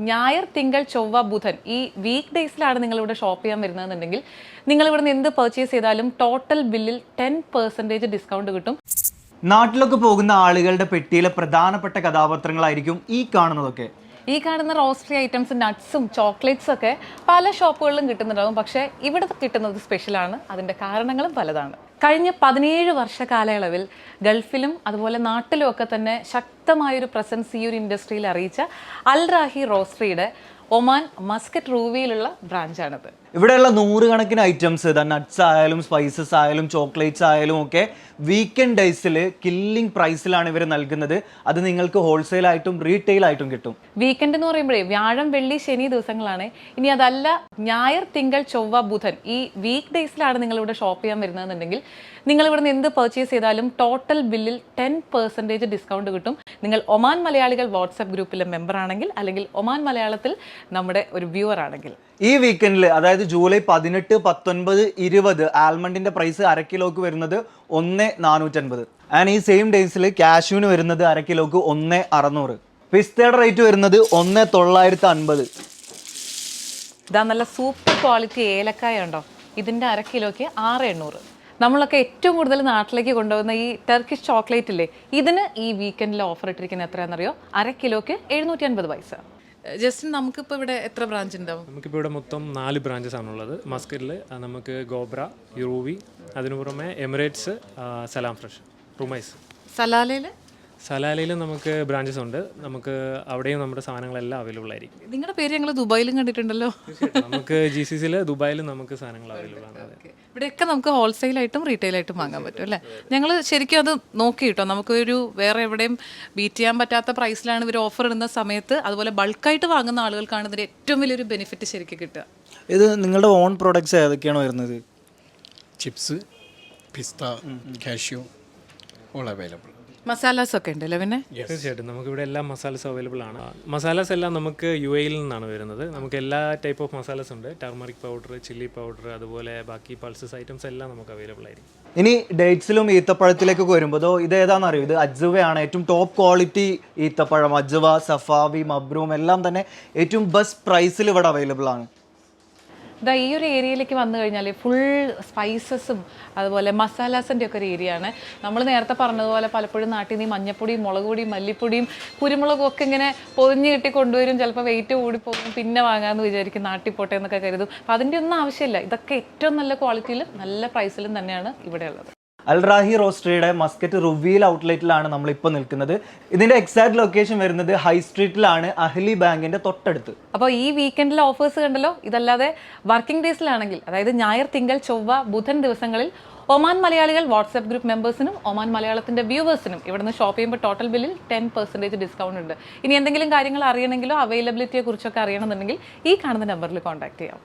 ഞായർ തിങ്കൾ ചൊവ്വ ബുധൻ ഈ വീക്ക് ഡേയ്സിലാണ് നിങ്ങൾ ഇവിടെ ഷോപ്പ് ചെയ്യാൻ വരുന്നതെന്നുണ്ടെങ്കിൽ നിങ്ങൾ ഇവിടുന്ന് എന്ത് പർച്ചേസ് ചെയ്താലും ടോട്ടൽ ബില്ലിൽ ടെൻ പെർസെന്റേജ് ഡിസ്കൗണ്ട് കിട്ടും. നാട്ടിലൊക്കെ പോകുന്ന ആളുകളുടെ പെട്ടിയിലെ പ്രധാനപ്പെട്ട കഥാപാത്രങ്ങളായിരിക്കും ഈ കാണുന്നതൊക്കെ. ഈ കാണുന്ന റോസ്റ്ററി ഐറ്റംസ് നട്ട്സും ചോക്ലേറ്റ്സും ഒക്കെ പല ഷോപ്പുകളിലും കിട്ടുന്നുണ്ടാവും. പക്ഷേ ഇവിടെ കിട്ടുന്നത് സ്പെഷ്യലാണ് അതിന്റെ കാരണങ്ങളും പലതാണ്. കഴിഞ്ഞ പതിനേഴ് വർഷ കാലയളവിൽ ഗൾഫിലും അതുപോലെ നാട്ടിലും ഒക്കെ തന്നെ ശക്തമായൊരു പ്രസൻസ് ഈ ഒരു ഇൻഡസ്ട്രിയിൽ അറിയിച്ച അൽ റാഹി റോസ്റ്ററിയുടെ ഒമാൻ മസ്കറ്റ് റൂവിയിലുള്ള ബ്രാഞ്ചാണിത് ഇവിടെയുള്ള നൂറുകണക്കിന് ഐറ്റംസ് ഇതാ നട്ട്സ് ആയാലും സ്പൈസസ് ആയാലും ചോക്ലേറ്റ്സ് ആയാലും ഒക്കെ വീക്കെൻഡ് ഡേയ്സിൽ കില്ലിംഗ് പ്രൈസിലാണ് ഇവർ നൽകുന്നത്. അത് നിങ്ങൾക്ക് ഹോൾസെയിൽ ആയിട്ടും റീറ്റെയിൽ ആയിട്ടും കിട്ടും. വീക്കെൻഡ് എന്ന് പറയുമ്പോഴേ വ്യാഴം വെള്ളി ശനി ദിവസങ്ങളാണ്. ഇനി അതല്ല ഞായർ തിങ്കൾ ചൊവ്വ ബുധൻ ഈ വീക്ക് ഡേയ്സിലാണ് നിങ്ങൾ ഇവിടെ ഷോപ്പ് ചെയ്യാൻ വരുന്നതെന്നുണ്ടെങ്കിൽ നിങ്ങൾ ഇവിടുന്ന് എന്ത് പർച്ചേസ് ചെയ്താലും ടോട്ടൽ ബില്ലിൽ ടെൻ പെർസെന്റേജ് ഡിസ്കൗണ്ട് കിട്ടും. നിങ്ങൾ ഒമാൻ മലയാളികൾ വാട്സപ്പ് ഗ്രൂപ്പിലെ മെമ്പർ ആണെങ്കിൽ അല്ലെങ്കിൽ ഒമാൻ മലയാളത്തിൽ നമ്മുടെ ഒരു വ്യൂവർ ആണെങ്കിൽ. ഈ വീക്കെൻഡിൽ അതായത് ജൂലൈ പതിനെട്ട് പത്തൊൻപത് ഇരുപത് ആൽമണ്ടിന്റെ പ്രൈസ് അര കിലോക്ക് വരുന്നത് ഒന്ന് നാനൂറ്റൻപത്. ആൻഡ് ഈ സെയിം ഡേയ്സിൽ കാഷ്യൂന് വരുന്നത് അര കിലോക്ക് ഒന്ന് അറുന്നൂറ്. പിസ്തയുടെ റേറ്റ് വരുന്നത് ഒന്ന് തൊള്ളായിരത്തി അൻപത് ഇതാ നല്ല സൂപ്പർ ക്വാളിറ്റി ഏലക്കായ ഉണ്ടോ? ഇതിന്റെ അര കിലോയ്ക്ക് ആറ് എണ്ണൂറ്. നമ്മളൊക്കെ ഏറ്റവും കൂടുതൽ നാട്ടിലേക്ക് കൊണ്ടുപോകുന്ന ഈ ടർക്കിഷ് ചോക്ലേറ്റ് ഇല്ലേ ഇതിന് ഈ വീക്കെൻഡിൽ ഓഫർ ഇട്ടിരിക്കുന്നത് എത്രയാണെന്നറിയോ? അര കിലോയ്ക്ക് എഴുന്നൂറ്റി അൻപത് പൈസ. ജസ്റ്റ് നമുക്കിപ്പോൾ ഇവിടെ എത്ര ബ്രാഞ്ച് ഉണ്ടാവും? നമുക്കിപ്പോൾ ഇവിടെ മൊത്തം നാല് ബ്രാഞ്ചസ് ആണുള്ളത് മസ്കറ്റിൽ നമുക്ക് ഗോബ്ര യൂറൂവി അതിനു പുറമെ എമിറേറ്റ്സ് സലാം ഫ്രഷ് റുമൈസ്. സലാലയിൽ സലാലയിലും നമുക്ക് ബ്രാഞ്ചസ് ഉണ്ട്. നമുക്ക് അവിടെയും നമ്മുടെ സാധനങ്ങളെല്ലാം അവൈലബിൾ ആയിരിക്കും. നിങ്ങളുടെ പേര് ഞങ്ങൾ ദുബായിലും കണ്ടിട്ടുണ്ടല്ലോ. നമുക്ക് ജി സി സിയിൽ ദുബായിലും നമുക്ക് സാധനങ്ങൾ അവൈലബിൾ ആണ്. ഇവിടെയൊക്കെ നമുക്ക് ഹോൾസെയിലായിട്ടും റീറ്റെയിലായിട്ടും വാങ്ങാൻ പറ്റും അല്ലേ? ഞങ്ങൾ ശരിക്കും അത് നോക്കി കേട്ടോ. നമുക്കൊരു വേറെ എവിടെയും ബീറ്റ് ചെയ്യാൻ പറ്റാത്ത പ്രൈസിലാണ് ഇവർ ഓഫർ ഇടുന്ന സമയത്ത് അതുപോലെ ബൾക്കായിട്ട് വാങ്ങുന്ന ആളുകൾക്കാണ് ഇതിന്റെ ഏറ്റവും വലിയൊരു ബെനിഫിറ്റ് ശരിക്കും കിട്ടുക. ഇത് നിങ്ങളുടെ ഓൺ പ്രോഡക്ട്സ് ഏതൊക്കെയാണ് വരുന്നത്? ചിപ്സ് പിസ്ത കാഷ്യൂ ഓൾ അവൈലബിൾ മസാലാസ് ഒക്കെ ഉണ്ടല്ലോ പിന്നെ? തീർച്ചയായിട്ടും. നമുക്കിവിടെ എല്ലാ മസാലസ് അവൈലബിൾ ആണ്. മസാലാസ് എല്ലാം നമുക്ക് യു എയിൽ നിന്നാണ് വരുന്നത്. നമുക്ക് എല്ലാ ടൈപ്പ് ഓഫ് മസാലസ് ഉണ്ട്. ടർമറിക് പൗഡർ ചില്ലി പൗഡർ അതുപോലെ ബാക്കി പൾസസ് ഐറ്റംസ് എല്ലാം നമുക്ക് അവൈലബിൾ ആയിരിക്കും. ഇനി ഡേറ്റ്സിലും ഈത്തപ്പഴത്തിലേക്ക് വരുമ്പോൾ ദോ ഇത് ഏതാണെന്ന് അറിയോ ഇത് അജ്വയാണ്. ഏറ്റവും ടോപ്പ് ക്വാളിറ്റി ഈത്തപ്പഴം. അജ്വ സഫാവി മബ്രൂം എല്ലാം തന്നെ ഏറ്റവും ബെസ്റ്റ് പ്രൈസിൽ ഇവിടെ അവൈലബിൾ ആണ്. ഇതാ ഈ ഒരു ഏരിയയിലേക്ക് വന്നു കഴിഞ്ഞാൽ ഫുൾ സ്പൈസസും അതുപോലെ മസാലാസിന്റെ ഒക്കെ ഒരു ഏരിയ ആണ്. നമ്മൾ നേരത്തെ പറഞ്ഞതുപോലെ പലപ്പോഴും നാട്ടിൽ നിന്ന് മഞ്ഞപ്പൊടിയും മുളക് പൊടിയും മല്ലിപ്പൊടിയും കുരുമുളകും ഒക്കെ ഇങ്ങനെ പൊതിഞ്ഞ് കിട്ടി കൊണ്ടുവരും. ചിലപ്പോൾ വെയിറ്റ് കൂടി പോകും പിന്നെ വാങ്ങാമെന്ന് വിചാരിക്കും നാട്ടിൽ പോട്ടെ എന്നൊക്കെ കരുതും. അപ്പം അതിന്റെ ഒന്നും ആവശ്യമില്ല. ഇതൊക്കെ ഏറ്റവും നല്ല ക്വാളിറ്റിയിലും നല്ല പ്രൈസിലും തന്നെയാണ് ഇവിടെ ഉള്ളത് അൽറാഹി റോസ്റ്ററിയുടെ മസ്കറ്റ് റുവീൽ ഔട്ട്ലെറ്റിലാണ് നമ്മളിപ്പോൾ നിൽക്കുന്നത്. ഇതിന്റെ എക്സാക്ട് ലൊക്കേഷൻ വരുന്നത് ഹൈ സ്ട്രീറ്റിലാണ് അഹ്ലി ബാങ്കിന്റെ തൊട്ടടുത്ത്. അപ്പോൾ ഈ വീക്കെൻഡിലെ ഓഫേഴ്സ് കണ്ടല്ലോ? ഇതല്ലാതെ വർക്കിംഗ് ഡേയ്സിലാണെങ്കിൽ അതായത് ഞായർ തിങ്കൾ ചൊവ്വ ബുധൻ ദിവസങ്ങളിൽ ഒമാൻ മലയാളികൾ വാട്സ്ആപ്പ് ഗ്രൂപ്പ് മെമ്പേഴ്സിനും ഒമാൻ മലയാളത്തിന്റെ വ്യൂവേഴ്സിനും ഇവിടുന്ന് ഷോപ്പ് ചെയ്യുമ്പോൾ ടോട്ടൽ ബില്ലിൽ ടെൻ പെർസെന്റേജ് ഡിസ്കൗണ്ട് ഉണ്ട്. ഇനി എന്തെങ്കിലും കാര്യങ്ങൾ അറിയണമെങ്കിലോ അവൈലബിലിറ്റിയെ കുറിച്ചൊക്കെ അറിയണമെന്നുണ്ടെങ്കിൽ ഈ കാണുന്ന നമ്പറിൽ കോൺടാക്ട് ചെയ്യാം.